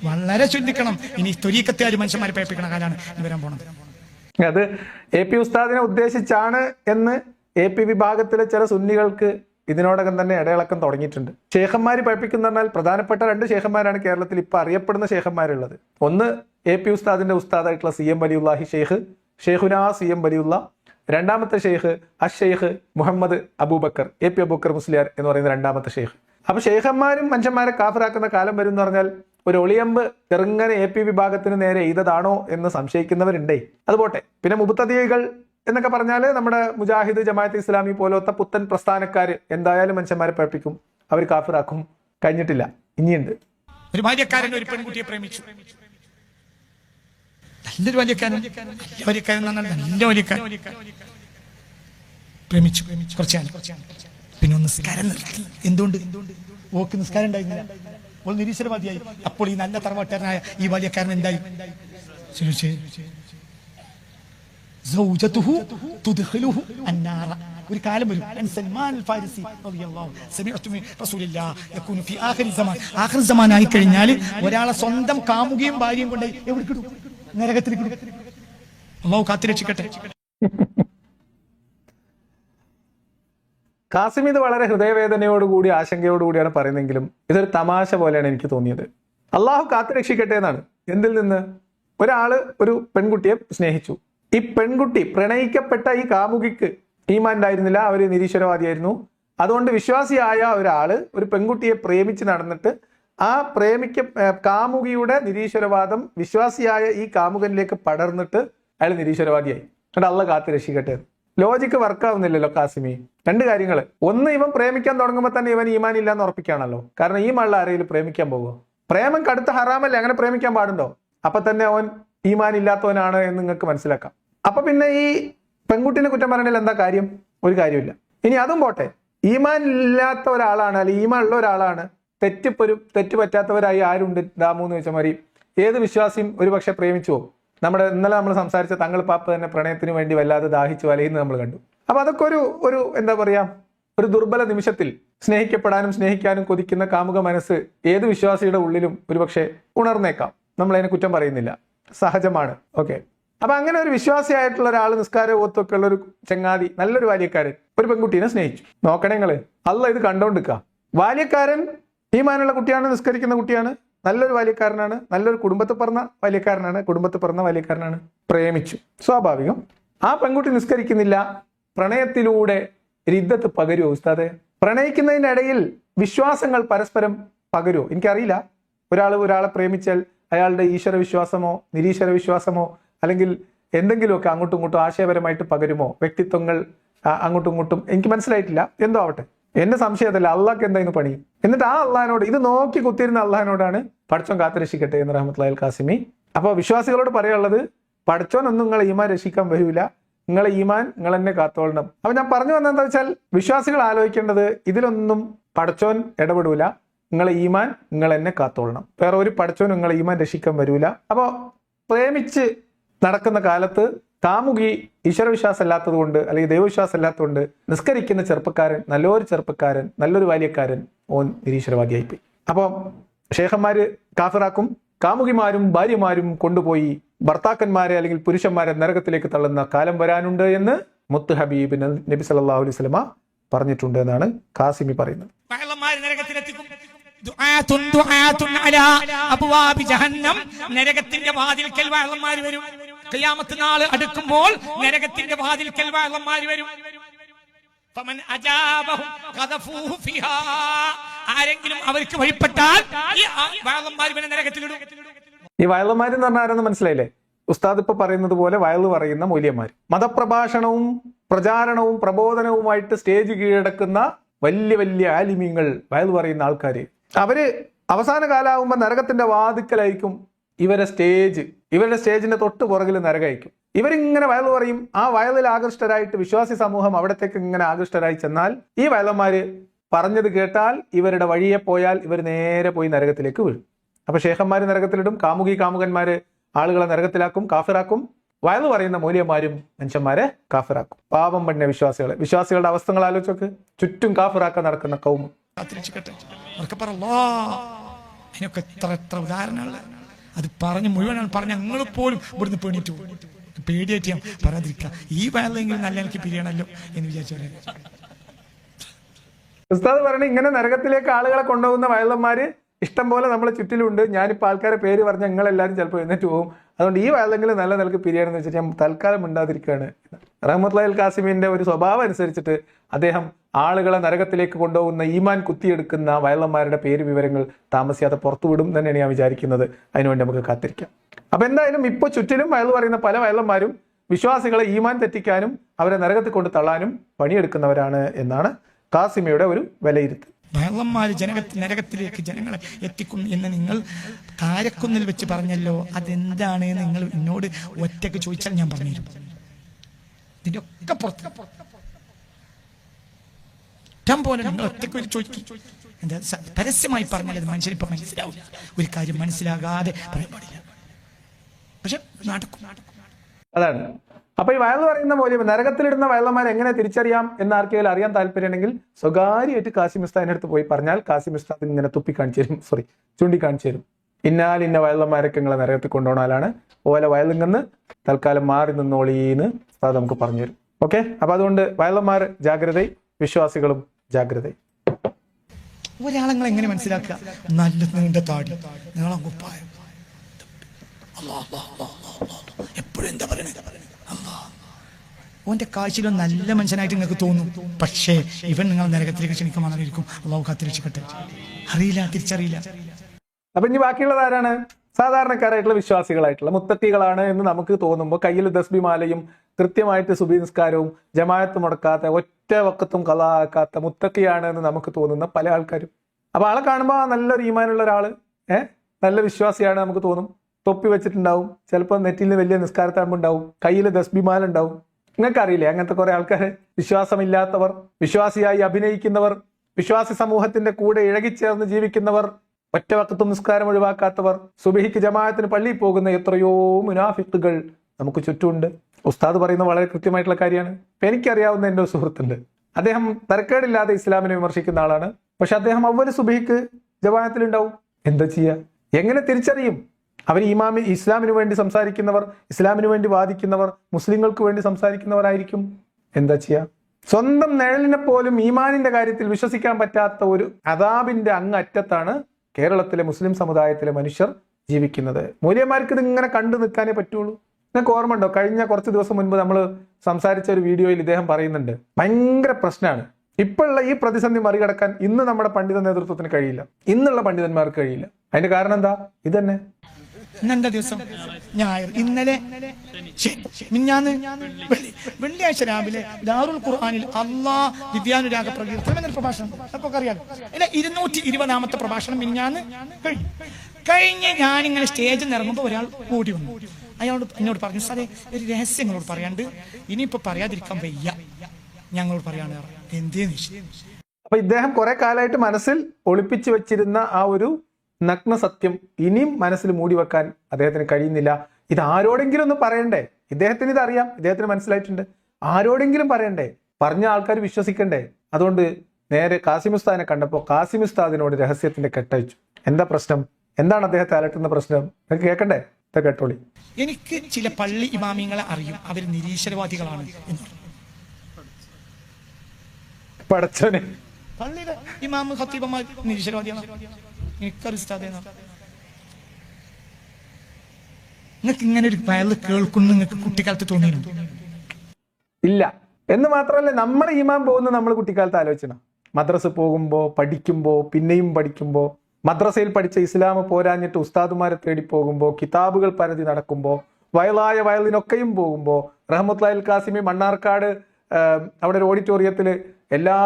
വളരെ ചിന്തിക്കണം. ഇനി തൊരീക്കത്തേര് മനുഷ്യന്മാരെ പേപ്പിക്കണ കാലാണ് വരാൻ പോണത്. അത് എ പി ഉസ്താദിനെ ഉദ്ദേശിച്ചാണ് എന്ന് എ പി വിഭാഗത്തിലെ ചില സുന്നികൾക്ക് ഇതിനോടകം തന്നെ ഇടയിളക്കം തുടങ്ങിയിട്ടുണ്ട്. ഷേഖന്മാർ പഠിപ്പിക്കുന്ന പറഞ്ഞാൽ പ്രധാനപ്പെട്ട രണ്ട് ഷേഖന്മാരാണ് കേരളത്തിൽ ഇപ്പൊ അറിയപ്പെടുന്ന ഷേഖന്മാരുള്ളത് ഒന്ന് എ പി ഉസ്താദിന്റെ ഉസ്താദായിട്ടുള്ള സി എം വലിയുല്ലാഹി ഷെയ്ഖ് ഷെയ്ഖുന സി എം വലിയുള്ള. രണ്ടാമത്തെ ഷെയ്ഖ് അഷ് ഷെയ്ഖ് മുഹമ്മദ് അബൂബക്കർ എ പി അബൂബക്കർ മുസ്ലിയാർ എന്ന് പറയുന്ന രണ്ടാമത്തെ ഷെയ്ഖ്. അപ്പൊ ഷെയ്ഖന്മാരും മനുഷ്യന്മാരെ കാഫറാക്കുന്ന കാലം വരും എന്ന് പറഞ്ഞാൽ ഒരു ഒളിയമ്പ് ചെറുങ്ങനെ എ പി വിഭാഗത്തിന് നേരെ എയ്തതാണോ എന്ന് സംശയിക്കുന്നവരുണ്ടേ. അതുപോട്ടെ പിന്നെ മുബത്തതികൾ എന്നൊക്കെ പറഞ്ഞാൽ നമ്മുടെ മുജാഹിദ് ജമാഅത്ത് ഇസ്ലാമി പോലത്തെ പുത്തൻ പ്രസ്ഥാനക്കാർ എന്തായാലും മനുഷ്യന്മാരെ പഠിപ്പിക്കും. അവർ കാഫിറാക്കും. കഴിഞ്ഞിട്ടില്ല. ഇനിയുണ്ട്. ഒരു ബാല്യക്കാരൻ ഒരു പെൺകുട്ടിയെ പ്രേമിച്ചു. നല്ലൊരു ബാല്യക്കാരൻ നല്ല പ്രേമിച്ചു. കുറച്ച് കാലം. പിന്നെ നിസ്കാരം നിർത്തി. എന്തുകൊണ്ട്? ഓക്ക് നിസ്കാരം ഉണ്ടായിരുന്നില്ല. അപ്പോൾ നിരീശ്വരവാദിയായി. അപ്പോൾ ഈ നല്ല തറവാട്ടുകാരനായ ഈ വലിയ കാരണം എന്തായി ഒരു കാലം വരും. ആയി കഴിഞ്ഞാൽ ഒരാളെ സ്വന്തം കാമുകയും ഭാര്യയും കൊണ്ട് എവിടെ നരകത്തിൽ അള്ളാഹു കാത്തിരക്ഷിക്കട്ടെ. കാസിം ഇത് വളരെ ഹൃദയവേദനയോടുകൂടി ആശങ്കയോടുകൂടിയാണ് പറയുന്നെങ്കിലും ഇതൊരു തമാശ പോലെയാണ് എനിക്ക് തോന്നിയത്. അള്ളാഹു കാത്തുരക്ഷിക്കട്ടെ എന്നാണ്. എന്തിൽ നിന്ന്? ഒരാൾ ഒരു പെൺകുട്ടിയെ സ്നേഹിച്ചു. ഈ പെൺകുട്ടി പ്രണയിക്കപ്പെട്ട ഈ കാമുകിക്ക് ഈമാൻ ഉണ്ടായിരുന്നില്ല അവർ നിരീശ്വരവാദിയായിരുന്നു. അതുകൊണ്ട് വിശ്വാസിയായ ഒരാൾ ഒരു പെൺകുട്ടിയെ പ്രേമിച്ച് നടന്നിട്ട് ആ പ്രേമിക്ക കാമുകിയുടെ നിരീശ്വരവാദം വിശ്വാസിയായ ഈ കാമുകനിലേക്ക് പടർന്നിട്ട് അയാൾ നിരീശ്വരവാദിയായി. എന്നിട്ട് അള്ള കാത്തു രക്ഷിക്കട്ടെ ലോജിക്ക് വർക്കാവുന്നില്ലല്ലോ കാസിമി. രണ്ട് കാര്യങ്ങൾ ഒന്ന് ഇവൻ പ്രേമിക്കാൻ തുടങ്ങുമ്പോൾ തന്നെ ഇവൻ ഈമാൻ ഇല്ലാന്ന് ഉറപ്പിക്കുകയാണല്ലോ. കാരണം ഈ മള്ള ആരെങ്കിലും പ്രേമിക്കാൻ പോകുമോ പ്രേമം കടുത്ത ഹറാമല്ലേ? അങ്ങനെ പ്രേമിക്കാൻ പാടുണ്ടോ? അപ്പൊ തന്നെ അവൻ ഈമാൻ ഇല്ലാത്തവനാണ് എന്ന് നിങ്ങൾക്ക് മനസ്സിലാക്കാം. അപ്പൊ പിന്നെ ഈ പെൺകുട്ടിനെ കുറ്റം പറയണതിൽ എന്താ കാര്യം? ഒരു കാര്യമില്ല. ഇനി അതും പോട്ടെ. ഈമാൻ ഇല്ലാത്ത ഒരാളാണ് അല്ലെങ്കിൽ ഈമാൻ ഉള്ള ഒരാളാണ് തെറ്റിപ്പൊരു തെറ്റ് പറ്റാത്തവരായി ആരുണ്ട് ദാമു എന്ന് വെച്ച മാതിരി ഏത് വിശ്വാസിയും ഒരുപക്ഷെ പ്രേമിച്ചു പോകും നമ്മുടെ ഇന്നലെ നമ്മൾ സംസാരിച്ച തങ്ങൾ പാപ്പ തന്നെ പ്രണയത്തിന് വേണ്ടി വല്ലാതെ ദാഹിച്ചു വലയുന്നത് നമ്മൾ കണ്ടു. അപ്പൊ അതൊക്കെ ഒരു ഒരു എന്താ പറയാ ഒരു ദുർബല നിമിഷത്തിൽ സ്നേഹിക്കപ്പെടാനും സ്നേഹിക്കാനും കൊതിക്കുന്ന കാമുക മനസ്സ് ഏത് വിശ്വാസിയുടെ ഉള്ളിലും ഒരുപക്ഷെ ഉണർന്നേക്കാം. നമ്മൾ അതിനെ കുറ്റം പറയുന്നില്ല. സഹജമാണ്. ഓക്കെ. അപ്പൊ അങ്ങനെ ഒരു വിശ്വാസിയായിട്ടുള്ള ഒരാൾ നിസ്കാര ഓത്തൊക്കെ ഉള്ള ഒരു ചങ്ങാതി നല്ലൊരു ബാല്യക്കാരൻ ഒരു പെൺകുട്ടീനെ സ്നേഹിച്ചു. നോക്കണേ നിങ്ങൾ. അല്ല ഇത് കണ്ടോണ്ടിക്ക ബാല്യക്കാരൻ ഈ മാനുള്ള കുട്ടിയാണ് നിസ്കരിക്കുന്ന കുട്ടിയാണ്. നല്ലൊരു ബാല്യക്കാരനാണ് നല്ലൊരു കുടുംബത്തിൽ പറഞ്ഞ ബാല്യക്കാരനാണ് കുടുംബത്തിൽ പറഞ്ഞ ബാല്യക്കാരനാണ് പ്രേമിച്ചു. സ്വാഭാവികം. ആ പെൺകുട്ടി നിസ്കരിക്കുന്നില്ല. പ്രണയത്തിലൂടെ രിദ്ധത്ത് പകരുമോ ഉസ്താദെ? പ്രണയിക്കുന്നതിനിടയിൽ വിശ്വാസങ്ങൾ പരസ്പരം പകരുമോ എനിക്കറിയില്ല. ഒരാൾ ഒരാളെ പ്രേമിച്ചാൽ അയാളുടെ ഈശ്വര വിശ്വാസമോ നിരീശ്വര വിശ്വാസമോ അല്ലെങ്കിൽ എന്തെങ്കിലുമൊക്കെ അങ്ങോട്ടും ഇങ്ങോട്ടും ആശയപരമായിട്ട് പകരുമോ? വ്യക്തിത്വങ്ങൾ അങ്ങോട്ടും ഇങ്ങോട്ടും എനിക്ക് മനസ്സിലായിട്ടില്ല. എന്തോ ആവട്ടെ. എന്റെ സംശയത്തില്ല അള്ളാഹ്ക്ക് എന്തായിരുന്നു പണി? എന്നിട്ട് ആ അള്ളഹാനോട് ഇത് നോക്കി കുത്തിയിരുന്ന അള്ളഹാനോടാണ് പഠിച്ചോൻ കാത്തുരക്ഷിക്കട്ടെ എന്ന് റഹ്മത്തുള്ളാഹിൽ കാസിമി അപ്പൊ വിശ്വാസികളോട് പറയാനുള്ളത് പഠിച്ചോനൊന്നും നിങ്ങളെ ഈമാൻ രക്ഷിക്കാൻ വരൂല. നിങ്ങളെ ഈമാൻ നിങ്ങൾ തന്നെ കാത്തോളണം. അപ്പൊ ഞാൻ പറഞ്ഞു വന്നെന്താ വെച്ചാൽ വിശ്വാസികൾ ആലോചിക്കേണ്ടത് ഇതിലൊന്നും പഠിച്ചോൻ ഇടപെടൂല. നിങ്ങളെ ഈമാൻ നിങ്ങൾ എന്നെ കാത്തോളണം. വേറെ ഒരു പഠിച്ചോൻ നിങ്ങളെ ഈമാൻ രക്ഷിക്കാൻ വരൂല. അപ്പോ പ്രേമിച്ച് നടക്കുന്ന കാലത്ത് കാമുകി ഈശ്വരവിശ്വാസം അല്ലാത്തത് കൊണ്ട് അല്ലെങ്കിൽ ദൈവവിശ്വാസം അല്ലാത്തതുകൊണ്ട് നിസ്കരിക്കുന്ന ചെറുപ്പക്കാരൻ നല്ലൊരു ചെറുപ്പക്കാരൻ നല്ലൊരു ബാല്യക്കാരൻ ഓൻ നിരീശ്വരവാദിയായി പോയി അപ്പോൾ ഷേഖന്മാര് കാഫിറാക്കും കാമുകിമാരും ഭാര്യമാരും കൊണ്ടുപോയി ഭർത്താക്കന്മാരെ അല്ലെങ്കിൽ പുരുഷന്മാരെ നരകത്തിലേക്ക് തള്ളുന്ന കാലം വരാനുണ്ട് എന്ന് മുത്ത് ഹബീബ് നബി സല്ലല്ലാഹു അലൈഹി വസല്ലമ പറഞ്ഞിട്ടുണ്ട് എന്നാണ് കാസിമി പറയുന്നത്. നരകത്തിന്റെ വാതിൽക്കൽ വാളന്മാർ വരും. ഖിയാമത്ത് നാൾ അടുക്കുമ്പോൾ നരകത്തിന്റെ വാതിൽക്കൽ വാളന്മാർ വരും. ആരെങ്കിലും അവർക്ക് വഴിപ്പെട്ടാൽ ഈ വാളന്മാർ നരകത്തിലിടും. ഈ എന്ന് പറഞ്ഞാൽ ആരെന്ന് മനസ്സിലായില്ലേ? ഉസ്താദ് ഇപ്പൊ പറയുന്നത് പോലെ വയലു പറയുന്ന മൂല്യന്മാർ മതപ്രഭാഷണവും പ്രചാരണവും പ്രബോധനവുമായിട്ട് സ്റ്റേജ് കീഴടക്കുന്ന വലിയ വലിയ ആലിമ്യങ്ങൾ വയൽ പറയുന്ന ആൾക്കാര്. അവർ അവസാന കാലാവുമ്പോ നരകത്തിന്റെ വാതുക്കലായിരിക്കും ഇവരെ സ്റ്റേജ് ഇവരുടെ സ്റ്റേജിന്റെ തൊട്ട് പുറകിൽ നരകയക്കും. ഇവരിങ്ങനെ വയൽ പറയും. ആ വയലിൽ ആകൃഷ്ടരായിട്ട് വിശ്വാസി സമൂഹം അവിടത്തേക്ക് ഇങ്ങനെ ആകൃഷ്ടരായി ചെന്നാൽ ഈ വയലന്മാര് പറഞ്ഞത് കേട്ടാൽ ഇവരുടെ വഴിയെ പോയാൽ ഇവർ നേരെ പോയി നരകത്തിലേക്ക് വീഴും. അപ്പൊ ശേഖന്മാര് നരകത്തിലിടും കാമുകി കാമുകന്മാര് ആളുകളെ നരകത്തിലാക്കും കാഫിറാക്കും. വയലു പറയുന്ന മൂല്യന്മാരും മനുഷ്യന്മാരെ കാഫിറാക്കും. പാപം പണ്യ വിശ്വാസികളെ. വിശ്വാസികളുടെ അവസ്ഥകൾ ആലോചിച്ചോക്ക്. ചുറ്റും കാഫിറാക്ക നടക്കുന്ന കൗമു. അതിനൊക്കെ അത് പറഞ്ഞ് മുഴുവനാണ് പറഞ്ഞ ഞങ്ങൾ പോലും ഇവിടുന്ന് പേണിട്ടു പേടിയായിട്ട് ഞാൻ പറയാതിരിക്കുക. ഈ വയലെങ്കിലും നല്ല എനിക്ക് പിരിയണല്ലോ എന്ന് വിചാരിച്ചു ഉസ്താദ് പറഞ്ഞു ഇങ്ങനെ നരകത്തിലേക്ക് ആളുകളെ കൊണ്ടുപോകുന്ന വയലന്മാര് ഇഷ്ടം പോലെ നമ്മളെ ചുറ്റിലുണ്ട്. ഞാനിപ്പോൾ ആൾക്കാരെ പേര് പറഞ്ഞ നിങ്ങളെല്ലാവരും ചിലപ്പോൾ എഴുന്നേറ്റ് പോകും. അതുകൊണ്ട് ഈ വയലെങ്കിലും നല്ല നിലയ്ക്ക് പിരിയാണെന്ന് വെച്ചിട്ട് ഞാൻ തൽക്കാലം മിണ്ടാതിരിക്കുകയാണ്. ലാൽ കാസിമിന്റെ ഒരു സ്വഭാവം അനുസരിച്ചിട്ട് അദ്ദേഹം ആളുകളെ നരകത്തിലേക്ക് കൊണ്ടുപോകുന്ന ഈമാൻ കുത്തിയെടുക്കുന്ന വയലന്മാരുടെ പേര് വിവരങ്ങൾ താമസിയാതെ പുറത്തുവിടും തന്നെയാണ് ഞാൻ വിചാരിക്കുന്നത്. അതിനുവേണ്ടി നമുക്ക് കാത്തിരിക്കാം. അപ്പൊ എന്തായാലും ഇപ്പോൾ ചുറ്റിലും വയൽ പറയുന്ന പല വയലന്മാരും വിശ്വാസികളെ ഈമാൻ തെറ്റിക്കാനും അവരെ നരകത്തിൽ കൊണ്ട് തള്ളാനും പണിയെടുക്കുന്നവരാണ് എന്നാണ് കാസിമയുടെ ഒരു വിലയിരുത്തൽ. വയലന്മാർ ജനകത്തിൽ നരകത്തിലേക്ക് ജനങ്ങളെ എത്തിക്കുന്നു എന്ന് നിങ്ങൾ താരക്കുന്നിൽ വെച്ച് പറഞ്ഞല്ലോ. അതെന്താണ്? നിങ്ങൾ എന്നോട് ഒറ്റയ്ക്ക് ചോദിച്ചാൽ ഞാൻ പറഞ്ഞു ഇതിന്റെ ഒക്കെ പുറത്ത് ഇഷ്ടം പോലെ നിങ്ങൾ ഒറ്റയ്ക്ക് ഒരു ചോദിക്കും എന്താ പരസ്യമായി പറഞ്ഞാൽ അത് മനുഷ്യനിപ്പോൾ മനസ്സിലാവില്ല. ഒരു കാര്യം മനസ്സിലാകാതെ പറയാൻ പാടില്ല. പക്ഷെ അതാണ്. അപ്പൊ ഈ വയൽ പറയുന്ന പോലെ നരകത്തിലിടുന്ന വയലന്മാരെ എങ്ങനെ തിരിച്ചറിയാം എന്ന് ആർക്കെങ്കിലും അറിയാൻ താല്പര്യമുണ്ടെങ്കിൽ സ്വകാര്യമായിട്ട് കാസിമിസ്ഥാന്റെ അടുത്ത് പോയി പറഞ്ഞാൽ കാസിമിസ്ഥാൻ ഇങ്ങനെ തുപ്പി കാണിച്ചു തരും. സോറി ചൂണ്ടിക്കാണിച്ചു തരും. ഇന്നാൽ ഇന്ന വയലന്മാരൊക്കെ നിങ്ങളെ നരകത്തിൽ കൊണ്ടുപോകണാലാണ് ഓല വയലിൽ നിന്ന് തൽക്കാലം മാറി നിന്നോളീന്ന് അത് നമുക്ക് പറഞ്ഞു തരും. ഓക്കെ അപ്പൊ അതുകൊണ്ട് വയലന്മാർ ജാഗ്രത വിശ്വാസികളും ജാഗ്രത. ഒരാളെ എങ്ങനെ മനസ്സിലാക്കുക? നല്ല നീണ്ട താടി. നീളം കുപ്പായം. എപ്പോഴും എന്താ പറയണേ. ഓന്റെ കാഴ്ചയിലും നല്ല മനുഷ്യനായിട്ട് നിങ്ങൾക്ക് തോന്നും. പക്ഷേ ഇവൻ നിങ്ങൾ നരകത്തിലേക്ക് ക്ഷണിക്കുമായിരിക്കും അള്ളാഹു കാത്തിരക്ഷിക്കട്ടെ. അറിയില്ല തിരിച്ചറിയില്ല. അപ്പൊ ഇനി ബാക്കിയുള്ളത് ആരാണ്? സാധാരണക്കാരായിട്ടുള്ള വിശ്വാസികളായിട്ടുള്ള മുത്തട്ടികളാണ് എന്ന് നമുക്ക് തോന്നുമ്പോൾ കയ്യിൽ ദസ്ബിമാലയും കൃത്യമായിട്ട് സുബി നിസ്കാരവും ജമായത്ത് മുടക്കാത്ത ഒറ്റ വക്കത്തും കലാക്കാത്ത മുത്തക്കിയാണ് എന്ന് നമുക്ക് തോന്നുന്ന പല ആൾക്കാരും. അപ്പൊ ആളെ കാണുമ്പോൾ നല്ലൊരു ഈമാനുള്ള ഒരാൾ ഏഹ് നല്ല വിശ്വാസിയാണ് നമുക്ക് തോന്നും. തൊപ്പി വെച്ചിട്ടുണ്ടാവും. ചിലപ്പോൾ നെറ്റിൽ വലിയ നിസ്കാരത്താമ്പ് ഉണ്ടാവും. കയ്യിൽ ദസ്ബിമാല ഉണ്ടാവും നിങ്ങൾക്ക് അറിയില്ലേ അങ്ങനത്തെ കുറെ ആൾക്കാർ വിശ്വാസമില്ലാത്തവർ വിശ്വാസിയായി അഭിനയിക്കുന്നവർ വിശ്വാസി സമൂഹത്തിന്റെ കൂടെ ഇഴകിച്ചേർന്ന് ജീവിക്കുന്നവർ ഒറ്റ വക്കത്തും നിസ്കാരം ഒഴിവാക്കാത്തവർ സുബിഹിക്ക് ജമാഅത്തിന് പള്ളിയിൽ പോകുന്ന എത്രയോ മുനാഫിത്തുകൾ നമുക്ക് ചുറ്റുമുണ്ട്. ഉസ്താദ് പറയുന്ന വളരെ കൃത്യമായിട്ടുള്ള കാര്യമാണ്. ഇപ്പൊ എനിക്കറിയാവുന്ന എന്റെ സുഹൃത്തുണ്ട്. അദ്ദേഹം തരക്കേടില്ലാതെ ഇസ്ലാമിനെ വിമർശിക്കുന്ന ആളാണ്. പക്ഷെ അദ്ദേഹം അവർ സുബിഹിക്ക് ജമാഅത്തിലുണ്ടാവും. എന്താ ചെയ്യുക എങ്ങനെ തിരിച്ചറിയും? അവർ ഇമാമി ഇസ്ലാമിന് വേണ്ടി സംസാരിക്കുന്നവർ ഇസ്ലാമിന് വേണ്ടി വാദിക്കുന്നവർ മുസ്ലിങ്ങൾക്ക് വേണ്ടി സംസാരിക്കുന്നവരായിരിക്കും. എന്താ ചെയ്യുക സ്വന്തം നിഴലിനെ പോലും ഈമാനിന്റെ കാര്യത്തിൽ വിശ്വസിക്കാൻ പറ്റാത്ത ഒരു അതാബിന്റെ അങ്ങറ്റത്താണ് കേരളത്തിലെ മുസ്ലിം സമുദായത്തിലെ മനുഷ്യർ ജീവിക്കുന്നത്. മൂല്യന്മാർക്ക് ഇത് ഇങ്ങനെ കണ്ടു നിൽക്കാനേ പറ്റുള്ളൂ. നിങ്ങൾക്ക് ഓർമ്മ ഉണ്ടോ കഴിഞ്ഞ കുറച്ച് ദിവസം മുൻപ് നമ്മൾ സംസാരിച്ച ഒരു വീഡിയോയിൽ ഇദ്ദേഹം പറയുന്നുണ്ട്. ഭയങ്കര പ്രശ്നമാണ് ഇപ്പോഴുള്ള ഈ പ്രതിസന്ധി മറികടക്കാൻ ഇന്ന് നമ്മുടെ പണ്ഡിത നേതൃത്വത്തിന് കഴിയില്ല. ഇന്നുള്ള പണ്ഡിതന്മാർക്ക് കഴിയില്ല. അതിന്റെ കാരണം എന്താ? ഇതന്നെ. ഇന്നെന്താ ദിവസം? ഞായർ. ഇന്നലെ മിഞ്ഞാന്ന് വെള്ളി വെള്ളിയാഴ്ച രാവിലെ ദാറുൽ ഖുർആാനിൽ അള്ളാ ദിവ്യാനുരാഗ പ്രകീർത്തനം എന്നൊരു പ്രഭാഷണം. അപ്പൊ അറിയാം അല്ലെ ഇരുന്നൂറ്റി ഇരുപതാമത്തെ പ്രഭാഷണം മിഞ്ഞാന്ന് കഴിഞ്ഞു. കഴിഞ്ഞ് ഞാനിങ്ങനെ സ്റ്റേജിൽ ഇറങ്ങുമ്പോൾ ഒരാൾ കൂടി വന്നു. അയാളോട് എന്നോട് പറഞ്ഞു സാറേ ഒരു രഹസ്യങ്ങളോട് പറയാണ്ട് ഇനിയിപ്പോ പറയാതിരിക്കാൻ വയ്യ. ഞങ്ങളോട് പറയാണ് എന്തേ? നിശ്ചയം അപ്പൊ ഇദ്ദേഹം കുറെ കാലമായിട്ട് മനസ്സിൽ ഒളിപ്പിച്ചു വെച്ചിരുന്ന ആ ഒരു നഗ്ന സത്യം ഇനിയും മനസ്സിൽ മൂടി വെക്കാൻ അദ്ദേഹത്തിന് കഴിയുന്നില്ല. ഇത് ആരോടെങ്കിലും ഒന്ന് പറയണ്ടേ? ഇദ്ദേഹത്തിന് ഇത് അറിയാം. ഇദ്ദേഹത്തിന് മനസ്സിലായിട്ടുണ്ട്. ആരോടെങ്കിലും പറയണ്ടേ? പറഞ്ഞ ആൾക്കാർ വിശ്വസിക്കണ്ടേ? അതുകൊണ്ട് നേരെ കാസിമുസ്താദിനെ കണ്ടപ്പോൾ കാസിമുസ്താദിനോട് രഹസ്യത്തിന്റെ കെട്ടയച്ചു എന്താ പ്രശ്നം? എന്താണ് അദ്ദേഹത്തെ അലട്ടുന്ന പ്രശ്നം? നിങ്ങൾക്ക് കേൾക്കണ്ടേ ഇത് കേട്ടോളി. എനിക്ക് ചില പള്ളി ഇമാമിങ്ങളെ അറിയും. അവർ നിരീശ്വരവാദികളാണ് എന്ന്. പടച്ചോനെ. പള്ളിയിലെ ഇമാമ് ഖത്തീബന്മാർ നിരീശ്വരവാദികളാണ്. എനിക്കറിയാം ഉസ്താദേ നിങ്ങൾക്ക് ഇങ്ങനെ ഒരു വയൽ കേൾക്കുന്നു നിങ്ങൾക്ക് കുട്ടിക്കാലത്ത് തോന്നിയിരുന്നു? ഇല്ല. എന്ന് മാത്രമല്ല നമ്മുടെ ഈമാൻ പോകുന്ന നമ്മൾ കുട്ടിക്കാലത്ത് ആലോചിക്കണം മദ്രസ പോകുമ്പോൾ പഠിക്കുമ്പോൾ പിന്നെയും പഠിക്കുമ്പോൾ മദ്രസയിൽ പഠിച്ച ഇസ്ലാം പോരാഞ്ഞിട്ട് ഉസ്താദുമാരെ തേടി പോകുമ്പോൾ കിതാബുകൾ പരതി നടക്കുമ്പോൾ വയലായ വയലിനൊക്കെയും പോകുമ്പോൾ റഹ്മത്ലാൽ കാസിമി മണ്ണാർക്കാട് അവിടെ ഒരു ഓഡിറ്റോറിയത്തിൽ എല്ലാ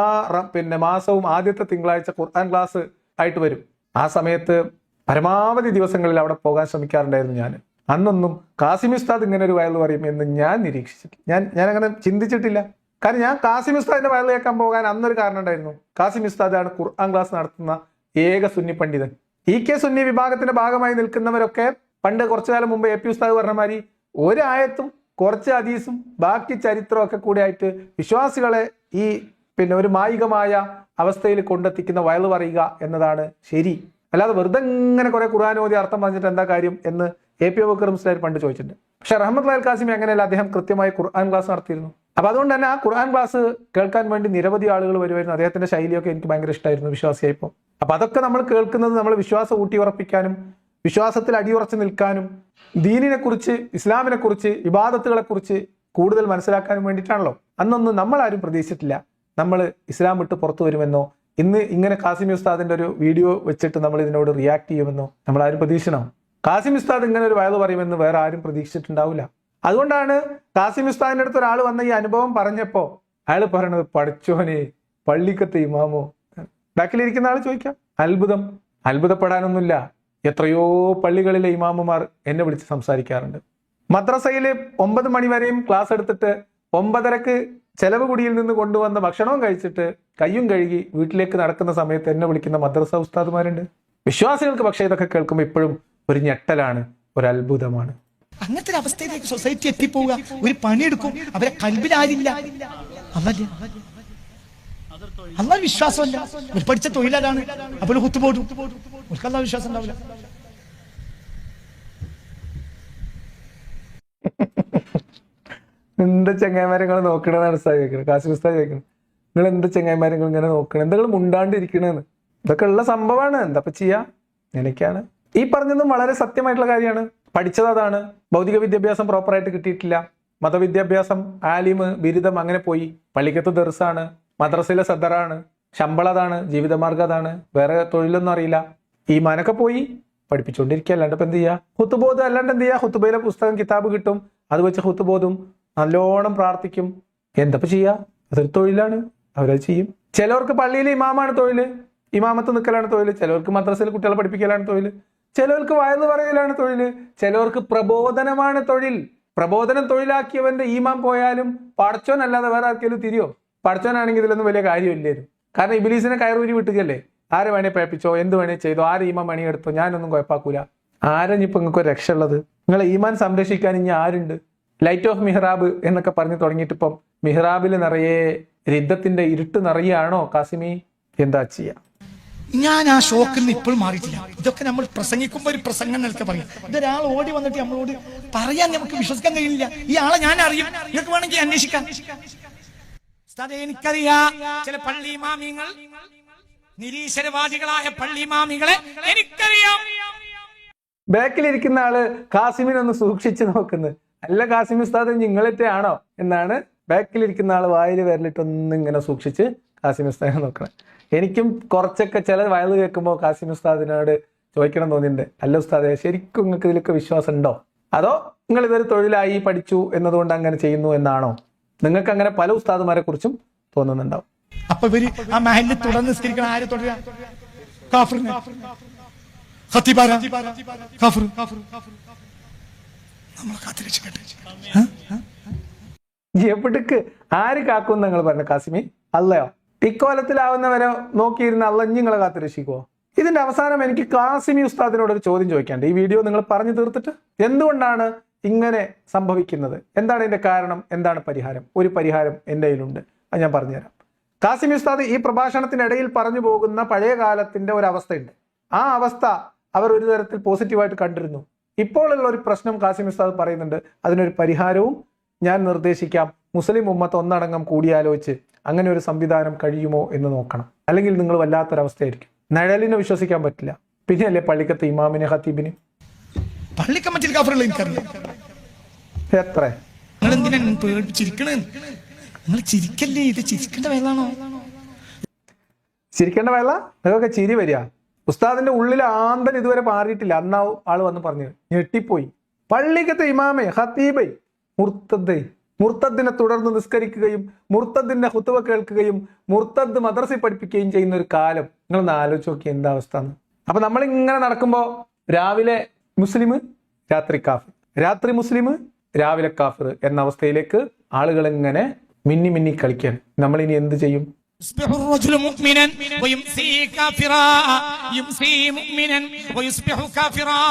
പിന്നെ മാസവും ആദ്യത്തെ തിങ്കളാഴ്ച ഖുർആൻ ക്ലാസ് ആയിട്ട് വരും. ആ സമയത്ത് പരമാവധി ദിവസങ്ങളിൽ അവിടെ പോകാൻ ശ്രമിക്കാറുണ്ടായിരുന്നു ഞാൻ. അന്നൊന്നും കാസിം ഉസ്താദ് ഇങ്ങനെ ഒരു വയൽ പറയും എന്ന് ഞാൻ നിരീക്ഷിച്ചിട്ടില്ല. ഞാൻ ഞാൻ അങ്ങനെ ചിന്തിച്ചിട്ടില്ല. കാരണം ഞാൻ കാസിം ഉസ്താദിന്റെ വയൽ കേൾക്കാൻ പോകാൻ അന്നൊരു കാരണം ഉണ്ടായിരുന്നു. കാസിം ഉസ്താദാണ് ഖുർആൻ ക്ലാസ് നടത്തുന്ന ഏക സുന്നി പണ്ഡിതൻ. ഇ കെ സുന്നി വിഭാഗത്തിന്റെ ഭാഗമായി നിൽക്കുന്നവരൊക്കെ പണ്ട് കുറച്ചു കാലം മുമ്പ് എ പി ഉസ്താദ് പറഞ്ഞ മാതിരി ഒരായത്തും കുറച്ച് ഹദീസും ബാക്കി ചരിത്രമൊക്കെ കൂടി ആയിട്ട് വിശ്വാസികളെ ഈ പിന്നെ ഒരു മായികമായ അവസ്ഥയിൽ കൊണ്ടെത്തിക്കുന്ന വയൽ പറയുക എന്നതാണ് ശരി. അല്ലാതെ വെറുതെ ഇങ്ങനെ കുറെ ഖുർആൻ ഓതി അർത്ഥം പറഞ്ഞിട്ട് എന്താ കാര്യം എന്ന് എ പി അബൂക്കർ മുസ്ലാർ പണ്ട് ചോദിച്ചിട്ടുണ്ട്. പക്ഷെ റഹ്മത്ത് ലാൽ കാസിമി അങ്ങനെയല്ല അദ്ദേഹം കൃത്യമായി ഖുർആൻ ക്ലാസ് നടത്തിയിരുന്നു. അപ്പൊ അതുകൊണ്ട് തന്നെ ആ ഖുർആൻ ക്ലാസ് കേൾക്കാൻ വേണ്ടി നിരവധി ആളുകൾ വരുമായിരുന്നു. അദ്ദേഹത്തിന്റെ ശൈലിയൊക്കെ എനിക്ക് ഭയങ്കര ഇഷ്ടമായിരുന്നു വിശ്വാസിയായപ്പോൾ. അപ്പൊ അതൊക്കെ നമ്മൾ കേൾക്കുന്നത് നമ്മൾ വിശ്വാസം ഊട്ടി ഉറപ്പിക്കാനും വിശ്വാസത്തിൽ അടിയുറച്ച് നിൽക്കാനും ദീനിനെ കുറിച്ച് ഇസ്ലാമിനെ കുറിച്ച് വിവാദത്തുകളെ കുറിച്ച് കൂടുതൽ മനസ്സിലാക്കാനും വേണ്ടിയിട്ടാണല്ലോ. അന്നൊന്നും നമ്മൾ ആരും പ്രതീക്ഷിച്ചിട്ടില്ല. നമ്മൾ ഇസ്ലാം വിട്ട് പുറത്തു വരുമെന്നോ? ഇന്ന് ഇങ്ങനെ കാസിം ഉസ്താദിന്റെ ഒരു വീഡിയോ വെച്ചിട്ട് നമ്മൾ ഇതിനോട് റിയാക്ട് ചെയ്യുമെന്നോ? നമ്മൾ ആരും പ്രതീക്ഷണം കാസിം ഉസ്താദ് ഇങ്ങനെ ഒരു വയത് പറയുമെന്ന് വേറെ ആരും പ്രതീക്ഷിച്ചിട്ടുണ്ടാവില്ല. അതുകൊണ്ടാണ് കാസിം ഉസ്താദിന്റെ അടുത്ത് ഒരാൾ വന്ന ഈ അനുഭവം പറഞ്ഞപ്പോ അയാൾ പറയണത് പഠിച്ചോനെ പള്ളിക്കത്തെ ഇമാമോ? ബാക്കിലിരിക്കുന്ന ആൾ ചോദിക്കാം. അത്ഭുതം. അത്ഭുതപ്പെടാനൊന്നുമില്ല. എത്രയോ പള്ളികളിലെ ഇമാമുമാർ എന്നെ വിളിച്ച് സംസാരിക്കാറുണ്ട്. മദ്രസയിൽ ഒമ്പത് മണിവരെയും ക്ലാസ് എടുത്തിട്ട് ഒമ്പതരക്ക് ചെലവ് കുടിയിൽ നിന്ന് കൊണ്ടുവന്ന ഭക്ഷണവും കഴിച്ചിട്ട് കയ്യും കഴുകി വീട്ടിലേക്ക് നടക്കുന്ന സമയത്ത് എന്നെ വിളിക്കുന്ന മദ്രസ ഉസ്താദുമാരുണ്ട്. വിശ്വാസികൾക്ക് പക്ഷേ ഇതൊക്കെ കേൾക്കുമ്പോൾ ഇപ്പോഴും ഒരു ഞെട്ടലാണ് ഒരു അത്ഭുതമാണ്. അങ്ങനത്തെ ഒരു അവസ്ഥയിലേക്ക് സൊസൈറ്റി എത്തിപ്പോവുക ഒരു പണിയെടുക്കും അവരെ കൽബിലാരില്ല അല്ല വിശ്വാസമല്ല. പഠിച്ച തൊഴിലാണ് അപ്പോൾ കുത്തുപോടും അല്ല വിശ്വാസം ഉണ്ടാവില്ല. എന്ത് ചങ്ങായിമാരെ നിങ്ങൾ നോക്കണെന്നാണ് ഉസ്താദ് ചോദിക്കുന്നത് കാശി ഉസ്താദ് ചോദിക്കുന്നത് നിങ്ങൾ എന്താ ചങ്ങായിമാരെ നിങ്ങൾ ഇങ്ങനെ നോക്കണം? എന്താ നിങ്ങൾ മുണ്ടാണ്ടിരിക്കണെന്ന്. ഇതൊക്കെ ഉള്ള സംഭവമാണ്. എന്താ ചെയ്യാ? എനിക്കാണ് ഈ പറഞ്ഞതും വളരെ സത്യമായിട്ടുള്ള കാര്യമാണ്. പഠിച്ചത് അതാണ്. ഭൗതിക വിദ്യാഭ്യാസം പ്രോപ്പറായിട്ട് കിട്ടിയിട്ടില്ല. മതവിദ്യാഭ്യാസം ആലിമ് ബിരുദം അങ്ങനെ പോയി. പള്ളിക്കത്ത് ദർസാണ്. മദ്രസയിലെ സദറാണ്. ശമ്പളം അതാണ്. ജീവിതമാർഗം അതാണ്. വേറെ തൊഴിലൊന്നും അറിയില്ല. ഈ മാനൊക്കെ പോയി പഠിപ്പിച്ചുകൊണ്ടിരിക്കുക അല്ലാണ്ട് ഇപ്പം എന്ത് ചെയ്യുക ഹുത്തുബോധം. അല്ലാണ്ട് എന്ത് ചെയ്യുക ഹുത്തുബയിലെ പുസ്തകം കിതാബ് കിട്ടും. അത് വെച്ച് ഹുത്തുബോധും നല്ലോണം പ്രാർത്ഥിക്കും. എന്തപ്പോ ചെയ്യാ? അതൊരു തൊഴിലാണ്. അവരത് ചെയ്യും. ചിലവർക്ക് പള്ളിയിലെ ഇമാമാണ് തൊഴിൽ ഇമാമത്ത് നിൽക്കലാണ് തൊഴിൽ ചിലവർക്ക് മദ്രസയിൽ കുട്ടികളെ പഠിപ്പിക്കലാണ് തൊഴിൽ ചിലവർക്ക് വയന്ന് പറയലാണ് തൊഴിൽ ചിലവർക്ക് പ്രബോധനമാണ് തൊഴിൽ. പ്രബോധനം തൊഴിലാക്കിയവന്റെ ഈമാം പോയാലും പടച്ചോൻ അല്ലാതെ വേറെ ആർക്കെങ്കിലും തിരിയോ? പടച്ചോനാണെങ്കിൽ ഇതിലൊന്നും വലിയ കാര്യമില്ലായിരുന്നു കാരണം ഇബിലീസിനെ കയറൂരി വിട്ടുകയല്ലേ? ആരെ വേണേ പേപ്പിച്ചോ? എന്ത് വേണേ ചെയ്തോ? ആരെ ഈമാൻ പണിയെടുത്തോ? ഞാനൊന്നും കുഴപ്പാക്കൂല. ആരെഞ്ഞിപ്പോ നിങ്ങൾക്ക് ഒരു രക്ഷ ഉള്ളത് നിങ്ങളെ ഈമാൻ സംരക്ഷിക്കാൻ ഇനി ആരുണ്ട്? ലൈറ്റ് ഓഫ് മിഹ്റാബ് എന്നൊക്കെ പറഞ്ഞു തുടങ്ങിയിട്ട് ഇപ്പം മിഹ്റാബിൽ നിറയെ രിദ്ധത്തിന്റെ ഇരുട്ട് നിറയാണോ? കാസിമി എന്താ ചെയ്യാ? ഞാൻ ആ ഷോക്കിൽ നിന്ന് ഇപ്പോഴും മാറിയിട്ടില്ല. ഇതൊക്കെ നമ്മൾ പ്രസംഗിക്കുമ്പോൾ ഒരു പ്രസംഗം നിൽക്കെ പറയും. ഇതൊരാൾ ഓടി വന്നിട്ട് നമ്മളോട് പറയാൻ നമുക്ക് വിശ്വസിക്കാൻ കഴിയില്ല. ഈ ആളെ ഞാൻ അറിയും. നിങ്ങൾക്ക് വേണമെങ്കിൽ അന്വേഷിക്കാം. എനിക്കറിയാം ചില പള്ളി മാമിങ്ങൾ നിരീശ്വരവാദികളായ പള്ളി മാമികളെ എനിക്കറിയാം. ബാക്കിലിരിക്കുന്ന ആൾ കാസിമിനൊന്ന് സൂക്ഷിച്ചു നോക്കുന്നത് അല്ല കാസിം ഉസ്താദ് നിങ്ങളത്തെ ആണോ എന്നാണ് ബാക്കിലിരിക്കുന്ന ആൾ വായിൽ വരലിട്ടൊന്നും ഇങ്ങനെ സൂക്ഷിച്ച് കാസിം ഉസ്താദിനെ നോക്കണം. എനിക്കും കുറച്ചൊക്കെ ചില വയത് കേൾക്കുമ്പോൾ കാസിം ഉസ്താദിനോട് ചോദിക്കണം തോന്നിയിട്ടുണ്ട്. അല്ല ഉസ്താദെ ശരിക്കും നിങ്ങൾക്ക് ഇതിലൊക്കെ വിശ്വാസം ഉണ്ടോ? അതോ നിങ്ങൾ ഇതൊരു തൊഴിലായി പഠിച്ചു എന്നതുകൊണ്ട് അങ്ങനെ ചെയ്യുന്നു എന്നാണോ? നിങ്ങൾക്ക് അങ്ങനെ പല ഉസ്താദുമാരെ കുറിച്ചും തോന്നുന്നുണ്ടാവും. അപ്പൊ ഇവർ ആ മഹലിൽ തുടർന്ന് നിസ്കരിക്കണം ആര് തുടരുക? നമ്മളെ കാത്തിരക്ഷിക്കട്ടെ? എവിടേക്ക്? ആര് കാക്കും നിങ്ങൾ പറഞ്ഞ കാസിമി? അല്ലയോ? ഇക്കോലത്തിലാവുന്നവരെ നോക്കിയിരുന്ന അല്ല നിങ്ങളെ കാത്തിരക്ഷിക്കുവോ? ഇതിന്റെ അവസാനം എനിക്ക് കാസിമി ഉസ്താദിനോട് ഒരു ചോദ്യം ചോദിക്കാണ്ട് ഈ വീഡിയോ നിങ്ങൾ പറഞ്ഞു തീർത്തിട്ട് എന്തുകൊണ്ടാണ് ഇങ്ങനെ സംഭവിക്കുന്നത്? എന്താണ് ഇതിന്റെ കാരണം? എന്താണ് പരിഹാരം? ഒരു പരിഹാരം എന്റെ കയ്യിലുണ്ട്. അത് ഞാൻ പറഞ്ഞുതരാം. കാസിമി ഉസ്താദ് ഈ പ്രഭാഷണത്തിനിടയിൽ പറഞ്ഞു പോകുന്ന പഴയ കാലത്തിന്റെ ഒരു അവസ്ഥയുണ്ട്. ആ അവസ്ഥ അവർ ഒരു തരത്തിൽ പോസിറ്റീവായിട്ട് കണ്ടിരുന്നു. ഇപ്പോഴുള്ള ഒരു പ്രശ്നം കാസിം ഉസ്താദ് പറയുന്നുണ്ട്. അതിനൊരു പരിഹാരവും ഞാൻ നിർദ്ദേശിക്കാം. മുസ്ലിം ഉമ്മത്ത് ഒന്നടങ്കം കൂടിയാലോചിച്ച് അങ്ങനെ ഒരു സംവിധാനം കഴിയുമോ എന്ന് നോക്കണം. അല്ലെങ്കിൽ നിങ്ങൾ വല്ലാത്തൊരവസ്ഥയായിരിക്കും. നഴലിനെ വിശ്വസിക്കാൻ പറ്റില്ല. പിന്നെയല്ലേ പള്ളിക്കത്തെ ഇമാമിന് ഹത്തീബിന് പള്ളി കമ്മിറ്റിയിൽ കാഫറുകൾ എനിക്കറിയാം എത്ര? ചിരിക്കേണ്ട വേള നിങ്ങൾക്കൊക്കെ ചിരി വരിക. ഉസ്താദിന്റെ ഉള്ളിൽ ആന്തൻ ഇതുവരെ പാറിയിട്ടില്ല അന്നാ ആൾ വന്ന് പറഞ്ഞു ഞെട്ടിപ്പോയി. പള്ളിക്കത്തെ ഇമാമേ ഹത്തീബൈ മുർത്തദ്ദൈ മുർത്തദ്ദിനെ തുടർന്ന് നിസ്കരിക്കുകയും മുർത്തദ്ദിന്റെ ഹുത്തുവ കേൾക്കുകയും മുർത്തദ് മദ്രസി പഠിപ്പിക്കുകയും ചെയ്യുന്ന ഒരു കാലം. നിങ്ങളൊന്ന് ആലോചിച്ച് നോക്കി എന്താ അവസ്ഥ എന്ന്. അപ്പൊ നമ്മൾ ഇങ്ങനെ നടക്കുമ്പോ രാവിലെ മുസ്ലിം രാത്രി കാഫിർ. രാത്രി മുസ്ലിം രാവിലെ കാഫിർ എന്ന അവസ്ഥയിലേക്ക് ആളുകൾ ഇങ്ങനെ മിന്നി മിന്നി കളിക്കാൻ നമ്മൾ ഇനി എന്ത് ചെയ്യും? يصبح الرجل مؤمنا ويمسي كافرا يمسي مؤمنا ويصبح كافرا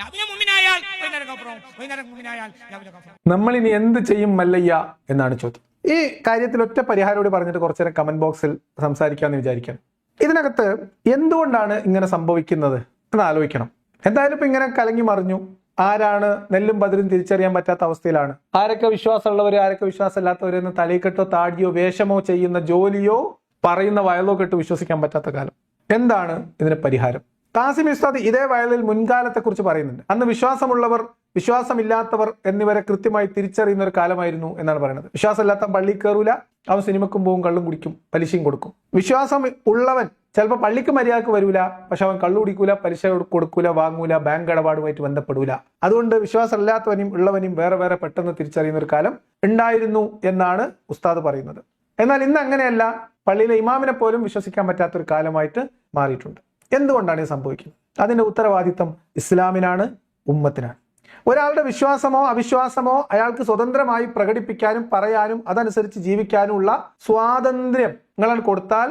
രാവിലെ മുമ്മിനായാൽ വൈകുന്നേരം കാഫറാവും വൈകുന്നേരം മുമ്മിനായാൽ രാവിലെ കാഫറാവും നമ്മൾ ഇനി എന്ത് ചെയ്യും മല്ലയ്യ എന്നാണ് ചോദ്യം ഈ കാര്യത്തിൽ ഒറ്റ പരിഹാരം കൂടി പറഞ്ഞിട്ട് കുറച്ചു നേരം കമന്റ് ബോക്സിൽ സംസാരിക്കാമെന്ന് വിചാരിക്കണം ഇതിനകത്ത് എന്തുകൊണ്ടാണ് ഇങ്ങനെ സംഭവിക്കുന്നത് എന്ന് ആലോചിക്കണം എന്തായാലും ഇപ്പൊ ഇങ്ങനെ കലങ്ങി മറിഞ്ഞു ആരാണ് നെല്ലും ബദലും തിരിച്ചറിയാൻ പറ്റാത്ത അവസ്ഥയിലാണ്? ആരൊക്കെ വിശ്വാസമുള്ളവർ ആരൊക്കെ വിശ്വാസമില്ലാത്തവരെന്ന് തലയിക്കെട്ടോ താടിയോ വേഷമോ ചെയ്യുന്ന ജോലിയോ പറയുന്ന വയലോ കെട്ട് വിശ്വസിക്കാൻ പറ്റാത്ത കാലം. എന്താണ് ഇതിന് പരിഹാരം? കാസിം ഉസ്താദ് ഇതേ വയലിൽ മുൻകാലത്തെ കുറിച്ച് പറയുന്നുണ്ട്. അന്ന് വിശ്വാസമുള്ളവർ വിശ്വാസമില്ലാത്തവർ എന്നിവരെ കൃത്യമായി തിരിച്ചറിയുന്ന ഒരു കാലമായിരുന്നു എന്നാണ് പറയുന്നത്. വിശ്വാസമില്ലാത്ത പള്ളി കയറൂല അവൻ സിനിമക്കും പോവും കള്ളും കുടിക്കും പലിശയും കൊടുക്കും. വിശ്വാസം ഉള്ളവൻ ചിലപ്പോൾ പള്ളിക്ക് മര്യാദയ്ക്ക് വരൂല പക്ഷെ അവൻ കള്ളു കുടിക്കൂല പലിശ കൊടുക്കൂല വാങ്ങൂല ബാങ്ക് ഇടപാടുമായിട്ട് ബന്ധപ്പെടൂല. അതുകൊണ്ട് വിശ്വാസമില്ലാത്തവനും ഉള്ളവനും വേറെ വേറെ പെട്ടെന്ന് തിരിച്ചറിയുന്ന ഒരു കാലം ഉണ്ടായിരുന്നു എന്നാണ് ഉസ്താദ് പറയുന്നത്. എന്നാൽ ഇന്ന് അങ്ങനെയല്ല പള്ളിയിലെ ഇമാമിനെ പോലും വിശ്വസിക്കാൻ പറ്റാത്ത ഒരു കാലമായിട്ട് മാറിയിട്ടുണ്ട്. എന്തുകൊണ്ടാണ് ഇത് സംഭവിക്കുന്നത്? അതിന്റെ ഉത്തരവാദിത്തം ഇസ്ലാമിനാണ് ഉമ്മത്തിനാണ്. ഒരാളുടെ വിശ്വാസമോ അവിശ്വാസമോ അയാൾക്ക് സ്വതന്ത്രമായി പ്രകടിപ്പിക്കാനും പറയാനും അതനുസരിച്ച് ജീവിക്കാനുമുള്ള സ്വാതന്ത്ര്യം നിങ്ങളാണ് കൊടുത്താൽ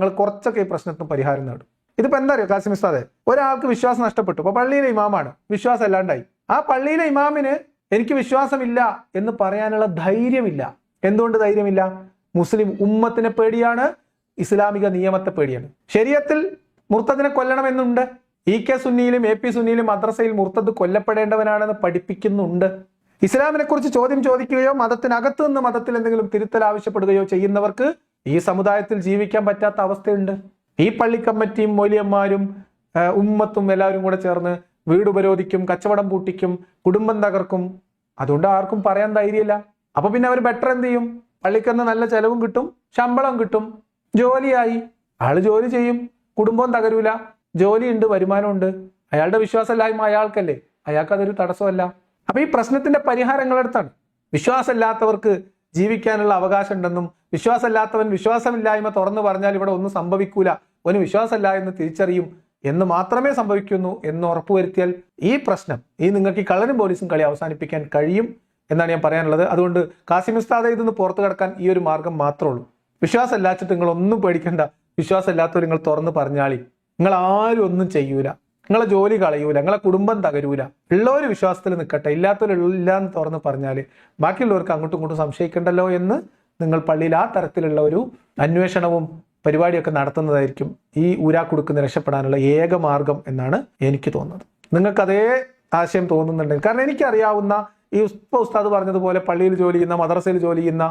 നിങ്ങൾ കുറച്ചൊക്കെ ഈ പ്രശ്നത്തിന് പരിഹാരം നേടും. ഇതിപ്പോ എന്താ അറിയോ കാസിം ഉസ്താദെ? ഒരാൾക്ക് വിശ്വാസം നഷ്ടപ്പെട്ടു. ഇപ്പൊ പള്ളിയിലെ ഇമാമാണ്. വിശ്വാസം അല്ലാണ്ടായി. ആ പള്ളിയിലെ ഇമാമിന് എനിക്ക് വിശ്വാസമില്ല എന്ന് പറയാനുള്ള ധൈര്യമില്ല. എന്തുകൊണ്ട് ധൈര്യമില്ല? മുസ്ലിം ഉമ്മത്തിനെ പേടിയാണ് ഇസ്ലാമിക നിയമത്തെ പേടിയാണ്. ശരീരത്തിൽ മുർത്തദിനെ കൊല്ലണമെന്നുണ്ട്. ഇ കെ സുന്നിയിലും എ പി സുന്നിയിലും മദ്രസയിൽ മുർത്തദ് കൊല്ലപ്പെടേണ്ടവനാണെന്ന് പഠിപ്പിക്കുന്നുണ്ട്. ഇസ്ലാമിനെ കുറിച്ച് ചോദ്യം ചോദിക്കുകയോ മതത്തിനകത്ത് നിന്ന് മതത്തിൽ എന്തെങ്കിലും തിരുത്തൽ ആവശ്യപ്പെടുകയോ ചെയ്യുന്നവർക്ക് ഈ സമുദായത്തിൽ ജീവിക്കാൻ പറ്റാത്ത അവസ്ഥയുണ്ട്. ഈ പള്ളിക്കമ്മറ്റിയും മൊലിയന്മാരും ഉമ്മത്തും എല്ലാവരും കൂടെ ചേർന്ന് വീട് ഉപരോധിക്കും കച്ചവടം പൂട്ടിക്കും കുടുംബം തകർക്കും. അതുകൊണ്ട് ആർക്കും പറയാൻ ധൈര്യമില്ല. അപ്പൊ പിന്നെ അവർ ബെറ്റർ എന്ത് ചെയ്യും? പള്ളിക്കന്ന് നല്ല ചെലവും കിട്ടും ശമ്പളം കിട്ടും ജോലിയായി. ആൾ ജോലി ചെയ്യും കുടുംബം തകരൂല. ജോലിയുണ്ട് വരുമാനമുണ്ട്. അയാളുടെ വിശ്വാസമില്ലായ്മ അയാൾക്കല്ലേ? അയാൾക്ക് അതൊരു തടസ്സമല്ല. അപ്പൊ ഈ പ്രശ്നത്തിന്റെ പരിഹാരങ്ങളെടുത്താണ്. വിശ്വാസമില്ലാത്തവർക്ക് ജീവിക്കാനുള്ള അവകാശം ഉണ്ടെന്നും വിശ്വാസമില്ലാത്തവൻ വിശ്വാസമില്ലായ്മ തുറന്നു പറഞ്ഞാൽ ഇവിടെ ഒന്നും സംഭവിക്കൂല. അവന് വിശ്വാസമില്ല എന്ന് തിരിച്ചറിയും എന്ന് മാത്രമേ സംഭവിക്കുന്നു എന്ന് ഉറപ്പുവരുത്തിയാൽ ഈ പ്രശ്നം ഈ നിങ്ങൾക്ക് ഈ കള്ളനും പോലീസും കളി അവസാനിപ്പിക്കാൻ കഴിയും എന്നാണ് ഞാൻ പറയാനുള്ളത്. അതുകൊണ്ട് കാസിം ഉസ്താദെ ഇതൊന്ന് പുറത്തു കിടക്കാൻ ഈ ഒരു മാർഗം മാത്രമേ ഉള്ളൂ. വിശ്വാസമില്ലാച്ചിട്ട് നിങ്ങൾ ഒന്നും പേടിക്കണ്ട. വിശ്വാസമില്ലാത്തവർ നിങ്ങൾ തുറന്ന് പറഞ്ഞാളി. നിങ്ങൾ ആരും ഒന്നും ചെയ്യൂല. നിങ്ങളെ ജോലി കളയൂല നിങ്ങളെ കുടുംബം തകരൂല. ഉള്ളവർ വിശ്വാസത്തിൽ നിൽക്കട്ടെ. ഇല്ലാത്തവർ ഇല്ലാന്ന് തുറന്ന് പറഞ്ഞാൽ ബാക്കിയുള്ളവർക്ക് അങ്ങോട്ടും ഇങ്ങോട്ടും സംശയിക്കണ്ടല്ലോ എന്ന് നിങ്ങൾ പള്ളിയിൽ ആ തരത്തിലുള്ള ഒരു അന്വേഷണവും പരിപാടിയൊക്കെ നടത്തുന്നതായിരിക്കും ഈ ഊരാ ഊരാക്കുടുക്കുന്ന രക്ഷപ്പെടാനുള്ള ഏക മാർഗം എന്നാണ് എനിക്ക് തോന്നുന്നത്. നിങ്ങൾക്ക് അതേ ആശയം തോന്നുന്നുണ്ടെങ്കിൽ കാരണം എനിക്കറിയാവുന്ന ഈ ഉസ്പ ഉസ്താദ് പറഞ്ഞതുപോലെ പള്ളിയിൽ ജോലി ചെയ്യുന്ന മദ്രസയിൽ ജോലി ചെയ്യുന്ന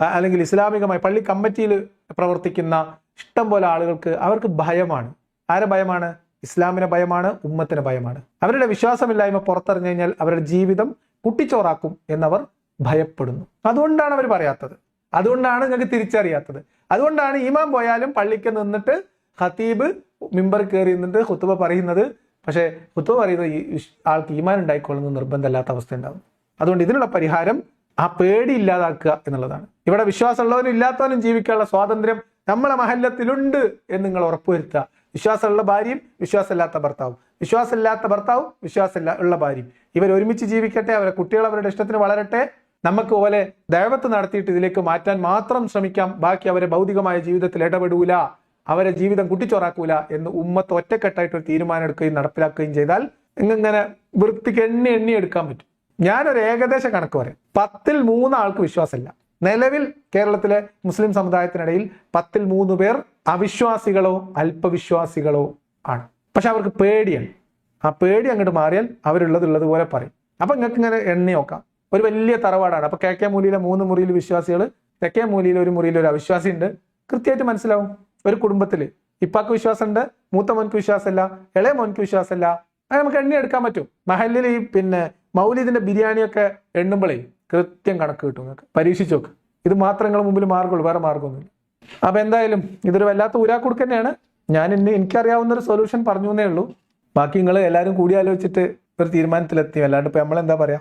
അല്ലെങ്കിൽ ഇസ്ലാമികമായി പള്ളി കമ്മിറ്റിയിൽ പ്രവർത്തിക്കുന്ന ഇഷ്ടം പോലെ ആളുകൾക്ക് അവർക്ക് ഭയമാണ്. ആരെ ഭയമാണ്? ഇസ്ലാമിനെ ഭയമാണ് ഉമ്മത്തിന് ഭയമാണ്. അവരുടെ വിശ്വാസമില്ലായ്മ പുറത്തറിഞ്ഞു കഴിഞ്ഞാൽ അവരുടെ ജീവിതം കുട്ടിച്ചോറാക്കും എന്നവർ ഭയപ്പെടുന്നു. അതുകൊണ്ടാണ് അവർ പറയാത്തത്. അതുകൊണ്ടാണ് നിങ്ങൾക്ക് തിരിച്ചറിയാത്തത്. അതുകൊണ്ടാണ് ഇമാം പോയാലും പള്ളിക്ക് നിന്നിട്ട് ഖത്തീബ് മിമ്പർ കയറി നിന്നിട്ട് ഹുത്തുബ പറയുന്നത്. പക്ഷേ ഹുത്തുബ പറയുന്നത് ഈ ആൾക്ക് ഈമാൻ ഉണ്ടായിക്കൊള്ളുന്ന നിർബന്ധമല്ലാത്ത അവസ്ഥ ഉണ്ടാകും അതുകൊണ്ട് ഇതിനുള്ള പരിഹാരം ആ പേടി ഇല്ലാതാക്കുക എന്നുള്ളതാണ്. ഇവിടെ വിശ്വാസമുള്ളവനും ഇല്ലാത്തവനും ജീവിക്കാനുള്ള സ്വാതന്ത്ര്യം നമ്മളെ മഹല്ലത്തിലുണ്ട് എന്ന് നിങ്ങൾ ഉറപ്പുവരുത്തുക. വിശ്വാസമുള്ള ഭാര്യയും വിശ്വാസമില്ലാത്ത ഭർത്താവും. വിശ്വാസമില്ലാത്ത ഭർത്താവും വിശ്വാസമില്ല ഉള്ള ഭാര്യയും. ഇവർ ഒരുമിച്ച് ജീവിക്കട്ടെ അവരെ കുട്ടികൾ അവരുടെ ഇഷ്ടത്തിന് വളരട്ടെ. നമുക്ക് പോലെ ദൈവത്ത് നടത്തിയിട്ട് ഇതിലേക്ക് മാറ്റാൻ മാത്രം ശ്രമിക്കാം. ബാക്കി അവരെ ഭൗതികമായ ജീവിതത്തിൽ ഇടപെടൂല. അവരെ ജീവിതം കുട്ടിച്ചോറാക്കൂല എന്ന് ഉമ്മത്ത് ഒറ്റക്കെട്ടായിട്ട് ഒരു തീരുമാനം എടുക്കുകയും നടപ്പിലാക്കുകയും ചെയ്താൽ ഇങ്ങനെ വൃത്തിക്ക് എണ്ണി എണ്ണി എടുക്കാൻ പറ്റും. ഞാനൊരു ഏകദേശ കണക്ക് പറയാം. പത്തിൽ മൂന്നാൾക്ക് വിശ്വാസമില്ല. നിലവിൽ കേരളത്തിലെ മുസ്ലിം സമുദായത്തിനിടയിൽ പത്തിൽ മൂന്ന് പേർ അവിശ്വാസികളോ അല്പവിശ്വാസികളോ ആണ്. പക്ഷെ അവർക്ക് പേടിയാണ്. ആ പേടി അങ്ങോട്ട് മാറിയാൽ അവരുള്ളത് ഉള്ളതുപോലെ പറയും. അപ്പൊ നിങ്ങൾക്ക് ഇങ്ങനെ എണ്ണി നോക്കാം. ഒരു വലിയ തറവാടാണ്. അപ്പൊ കിഴക്കേ മൂലയിലെ മൂന്ന് മുറിയിൽ വിശ്വാസികൾ തെക്കേ മൂലയിൽ ഒരു മുറിയിൽ ഒരു അവിശ്വാസി ഉണ്ട്. കൃത്യമായിട്ട് മനസ്സിലാവും. ഒരു കുടുംബത്തിൽ ഇപ്പാക്ക് വിശ്വാസമുണ്ട് മൂത്ത മോൻക്ക് വിശ്വാസമല്ല ഇളയ മോൻക്ക് വിശ്വാസമല്ല. അങ്ങനെ നമുക്ക് എണ്ണി എടുക്കാൻ പറ്റും. മഹലിൽ ഈ പിന്നെ മൗലിദിന്റെ ബിരിയാണിയൊക്കെ എണ്ണുമ്പോഴേ കൃത്യം കണക്ക് കിട്ടും നിങ്ങൾക്ക്. പരീക്ഷിച്ചു നോക്ക്. ഇത് മാത്രം നിങ്ങളുടെ മുമ്പിൽ മാർഗമുള്ളൂ വേറെ മാർഗമൊന്നുമില്ല അപ്പൊ എന്തായാലും ഇതൊരു വല്ലാത്ത ഊരാക്കുടുക്ക് തന്നെയാണ്. ഞാൻ ഇന്ന് എനിക്കറിയാവുന്ന ഒരു സൊല്യൂഷൻ പറഞ്ഞു എന്നേ ഉള്ളൂ. ബാക്കി നിങ്ങൾ എല്ലാവരും കൂടി ആലോചിച്ചിട്ട് ഒരു തീരുമാനത്തിലെത്തി. അല്ലാണ്ട് ഇപ്പൊ നമ്മളെന്താ പറയാ?